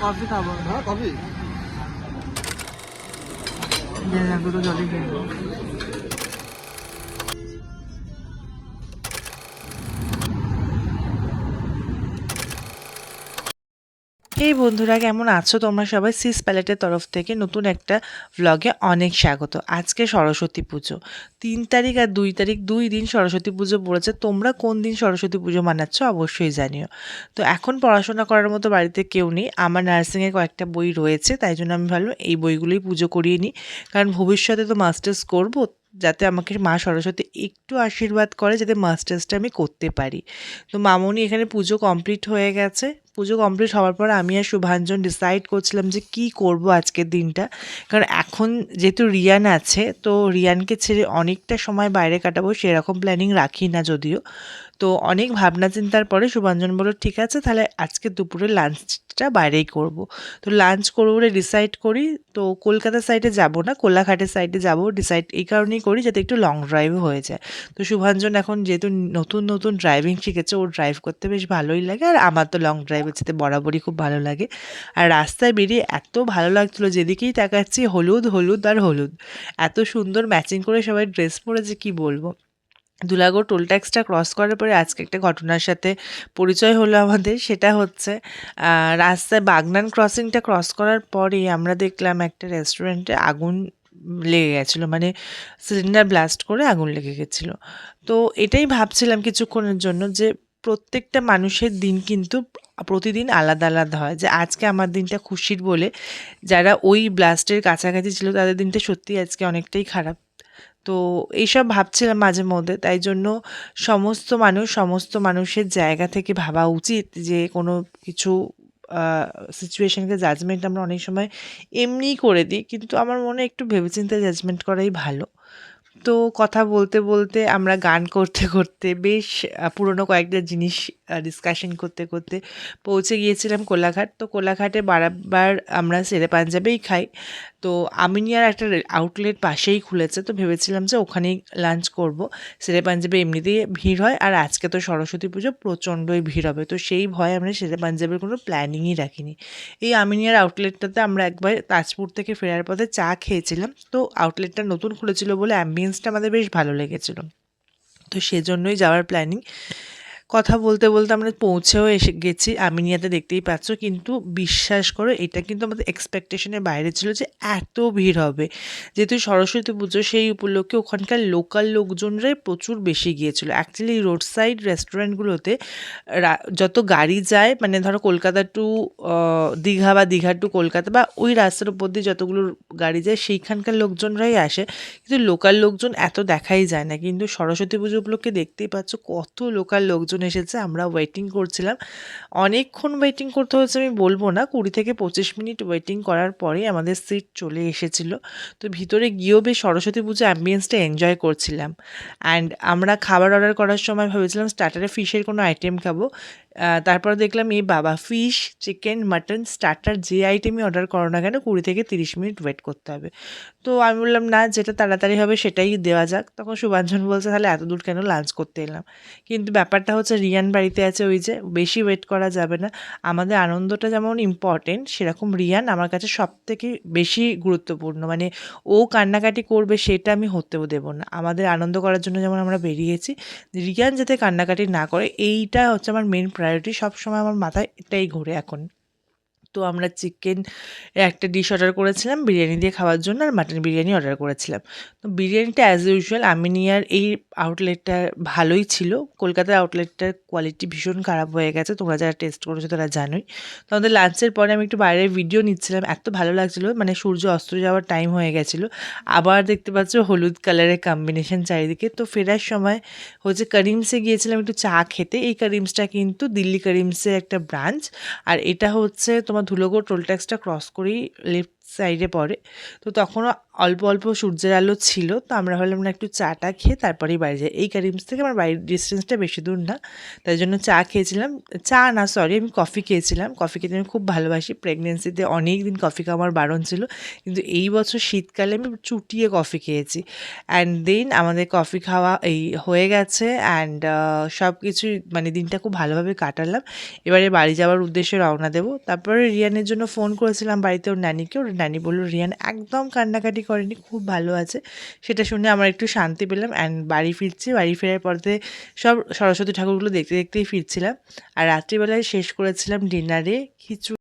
Coffee খাব। হ্যাঁ coffee. জানি না দুটো জলই কিনবো এই বন্ধুরা, কেমন আছো? তোমরা সবাই সিস প্যালেটের তরফ থেকে নতুন একটা ভ্লগে অনেক স্বাগত। আজকে সরস্বতী পুজো। তিন তারিখ আর দুই তারিখ, দুই দিন সরস্বতী পুজো পড়েছে। তোমরা কোন দিন সরস্বতী পুজো মানাচ্ছ অবশ্যই জানিও। তো এখন পড়াশোনা করার মতো বাড়িতে কেউ নেই। আমার নার্সিংয়ে কয়েকটা বই রয়েছে, তাই জন্য আমি ভাবলাম এই বইগুলোই পুজো করিয়ে নিই। কারণ ভবিষ্যতে তো মাস্টার্স করব যাতে আমাকে মা সরস্বতী একটু আশীর্বাদ করে যাতে মাস্টার্সটা আমি করতে পারি। তো মামনি এখানে পুজো কমপ্লিট হয়ে গেছে। পুজো কমপ্লিট হওয়ার পর আমি আর শুভাঞ্জন ডিসাইড করছিলাম যে কি করব আজকের দিনটা। কারণ এখন যেহেতু রিয়ান আছে, তো রিয়ানকে ছেড়ে অনেকটা সময় বাইরে কাটাবো সেরকম প্ল্যানিং রাখি না যদিও। তো অনেক ভাবনা চিন্তার পরে শুভাঞ্জন বলল, ঠিক আছে, তাহলে আজকে দুপুরে লাঞ্চটা বাইরেই করব। তো লাঞ্চ করব বলে ডিসাইড করি। তো কলকাতা সাইডে যাব না কোলাঘাটের সাইডে যাব ডিসাইড এই কারণেই করি যাতে একটু লং ড্রাইভ হয়ে যায়। তো শুভাঞ্জন এখন যেহেতু নতুন নতুন ড্রাইভিং শিখেছে, ওর ড্রাইভ করতে বেশ ভালোই লাগে আর আমার তো লং ড্রাইভের যেতে বরাবরই খুব ভালো লাগে। আর রাস্তায় বেরিয়ে এত ভালো লাগছিল, যেদিকেই তাকাচ্ছি হলুদ হলুদ আর হলুদ। এত সুন্দর ম্যাচিং করে সবাই ড্রেস পরেছে, কি বলব? দুলাগড় টোল ট্যাক্সটা ক্রস করার পরে আজকে একটা ঘটনার সাথে পরিচয় হলো আমাদের, সেটা হচ্ছে রাস্তায় বাগনান ক্রসিংটা ক্রস করার পরেই আমরা দেখলাম একটা রেস্টুরেন্টে আগুন লেগে গেছিল মানে সিলিন্ডার ব্লাস্ট করে আগুন লেগে গেছিল। তো এটাই ভাবছিলাম কিছুক্ষণের জন্য যে প্রত্যেকটা মানুষের দিন কিন্তু প্রতিদিন আলাদা আলাদা হয়, যে আজকে আমার দিনটা খুশির বলে যারা ওই ব্লাস্টের কাছাকাছি ছিল তাদের দিনটা সত্যি আজকে অনেকটাই খারাপ। তো এইসব ভাবছিলাম মাঝে মধ্যে, তাই জন্য সমস্ত মানুষ, সমস্ত মানুষের জায়গা থেকে ভাবা উচিত যে কোনো কিছু সিচুয়েশানকে জাজমেন্ট আমরা অনেক সময় এমনিই করে দিই, কিন্তু আমার মনে একটু ভেবেচিন্তে জাজমেন্ট করাই ভালো। তো কথা বলতে বলতে আমরা গান করতে করতে বেশ পুরনো কয়েকটা জিনিস ডিসকাশন করতে করতে পৌঁছে গিয়েছিলাম কোলাঘাট। তো কোলাঘাটে বারবার আমরা সেরে পাঞ্জাবেই খাই। তো আমিনিয়ার একটা আউটলেট পাশেই খুলেছে। তো ভেবেছিলাম যে ওখানেই লাঞ্চ করব। সেরে পাঞ্জাবে এমনিতেই ভিড় হয়। আর আজকে তো সরস্বতী পুজো, প্রচণ্ডই ভিড় হবে। তো সেই ভয়ে আমরা সেরে পাঞ্জাবের কোনো প্ল্যানিংই রাখিনি। এই আমিনিয়ার আউটলেটটাতে আমরা একবার তাজপুর থেকে ফেরার পথে চা খেয়েছিলাম। তো আউটলেটটা নতুন খুলেছিল বলে অ্যাম্বিয়েন্সটা আমাদের বেশ ভালো লেগেছিলো। তো সেজন্যই যাওয়ার প্ল্যানিং কথা বলতে বলতে আমরা পৌঁছেও এসে গেছি। আমিনিয়াতে দেখতেই পাচ্ছ, কিন্তু বিশ্বাস করো, এটা কিন্তু আমাদের এক্সপেকটেশনের বাইরে ছিল যে এত ভিড় হবে। যেহেতু সরস্বতী পুজো, সেই উপলক্ষে ওখানকার লোকাল লোকজনরাই প্রচুর বেশি গিয়েছিল। অ্যাকচুয়ালি রোড সাইড রেস্টুরেন্টগুলোতে যত গাড়ি যায় মানে ধরো কলকাতা টু দীঘা বা দীঘা টু কলকাতা বা ওই রাস্তার উপর দিয়ে যতগুলো গাড়ি যায়, সেইখানকার লোকজনরাই আসে। কিন্তু লোকাল লোকজন এত দেখাই যায় না। কিন্তু সরস্বতী পুজো উপলক্ষে দেখতেই পাচ্ছ, কত লোকাল লোকজন এসেছে, আমরা ওয়েটিং করছিলাম। অনেকক্ষণ ওয়েটিং করতে হয়েছে, আমি বলব না। কুড়ি থেকে পঁচিশ মিনিট ওয়েটিং করার পরে আমাদের সিট চলে এসেছিল। তো ভিতরে গিয়েও বেশ সরস্বতী পুজো অ্যাম্বিয়েন্সটা এনজয় করছিলাম। অ্যান্ড আমরা খাবার অর্ডার করার সময় ভেবেছিলাম স্টার্টারে ফিশের কোনো আইটেম খাব। তারপর দেখলাম এই বাবা ফিশ চিকেন মাটন স্টার্টার যে আইটেমই অর্ডার করো না কেন, কুড়ি থেকে তিরিশ মিনিট ওয়েট করতে হবে। তো আমি বললাম, না, যেটা তাড়াতাড়ি হবে সেটাই দেওয়া যাক। তখন শুভাঞ্জন বলছে, তাহলে এত দূর কেন লাঞ্চ করতে এলাম? কিন্তু ব্যাপারটা হচ্ছে, রিয়ান বাড়িতে আছে ওই যে, বেশি ওয়েট করা যাবে না। আমাদের আনন্দটা যেমন ইম্পর্টেন্ট সেরকম রিয়ান আমার কাছে সব থেকে বেশি গুরুত্বপূর্ণ। মানে ও কান্নাকাটি করবে সেটা আমি হতেও দেবো না। আমাদের আনন্দ করার জন্য যেমন আমরা বেরিয়েছি, রিয়ান যাতে কান্নাকাটি না করে, এইটা হচ্ছে আমার মেন প্রায়োরিটি সবসময় আমার মাথায় এটাই ঘোরে এখন। তো আমরা চিকেন একটা ডিশ অর্ডার করেছিলাম, বিরিয়ানি দিয়ে খাওয়ার জন্য, আর মাটন বিরিয়ানি অর্ডার করেছিলাম। তো বিরিয়ানিটা অ্যাজ ইউজুয়াল আমি নিয়ে আর এই আউটলেটটা ভালোই ছিল। কলকাতার আউটলেটটার কোয়ালিটি ভীষণ খারাপ হয়ে গেছে। তোমরা যারা টেস্ট করেছ তারা জানোই। তো আমাদের লাঞ্চের পরে আমি একটু বাইরের ভিডিও নিচ্ছিলাম। এত ভালো লাগছিল মানে সূর্য অস্ত যাওয়ার টাইম হয়ে গেছিল। আবার দেখতে পাচ্ছ হলুদ কালারের কম্বিনেশন চারিদিকে। তো ফেরার সময় হচ্ছে করিমসে গিয়েছিলাম একটু চা খেতে। এই করিমসটা কিন্তু দিল্লি করিমসের একটা ব্রাঞ্চ আর এটা হচ্ছে তোমার ধুলোগড় টোল ট্যাক্সটা ক্রস করেই লেফট সাইডে পড়ে। তো তখনও অল্প অল্প সূর্যের আলো ছিল, তো আমরা ভাবলাম না একটু চাটা খেয়ে তারপরেই বাড়ি যাই। এই কারিমস থেকে আমার বাড়ির ডিস্টেন্সটা বেশি দূর না, তাই জন্য চা খেয়েছিলাম। চা না সরি আমি কফি খেয়েছিলাম। কফি খেতে আমি খুব ভালোবাসি। প্রেগনেন্সিতে অনেক দিন কফি খাওয়া আমার বারণ ছিল, কিন্তু এই বছর শীতকালে আমি চুটিয়ে কফি খেয়েছি। অ্যান্ড দেন আমাদের কফি খাওয়া এই হয়ে গেছে অ্যান্ড সব কিছুই মানে দিনটা খুব ভালোভাবে কাটালাম। এবারে বাড়ি যাওয়ার উদ্দেশ্যে রওনা দেবো। তারপরে রিয়ানের জন্য ফোন করেছিলাম বাড়িতে, ওর নানিকে ওর নানি বলল, রিয়ান একদম কান্নাকাটি করেনি, খুব ভালো আছে। সেটা শুনে আমার একটু শান্তি পেলাম অ্যান্ড বাড়ি ফিরছি। বাড়ি ফেরার পরে সব সরস্বতী ঠাকুরগুলো দেখতে দেখতেই ফিরছিলাম। আর রাত্রিবেলায় শেষ করেছিলাম ডিনারে খিচুড়ি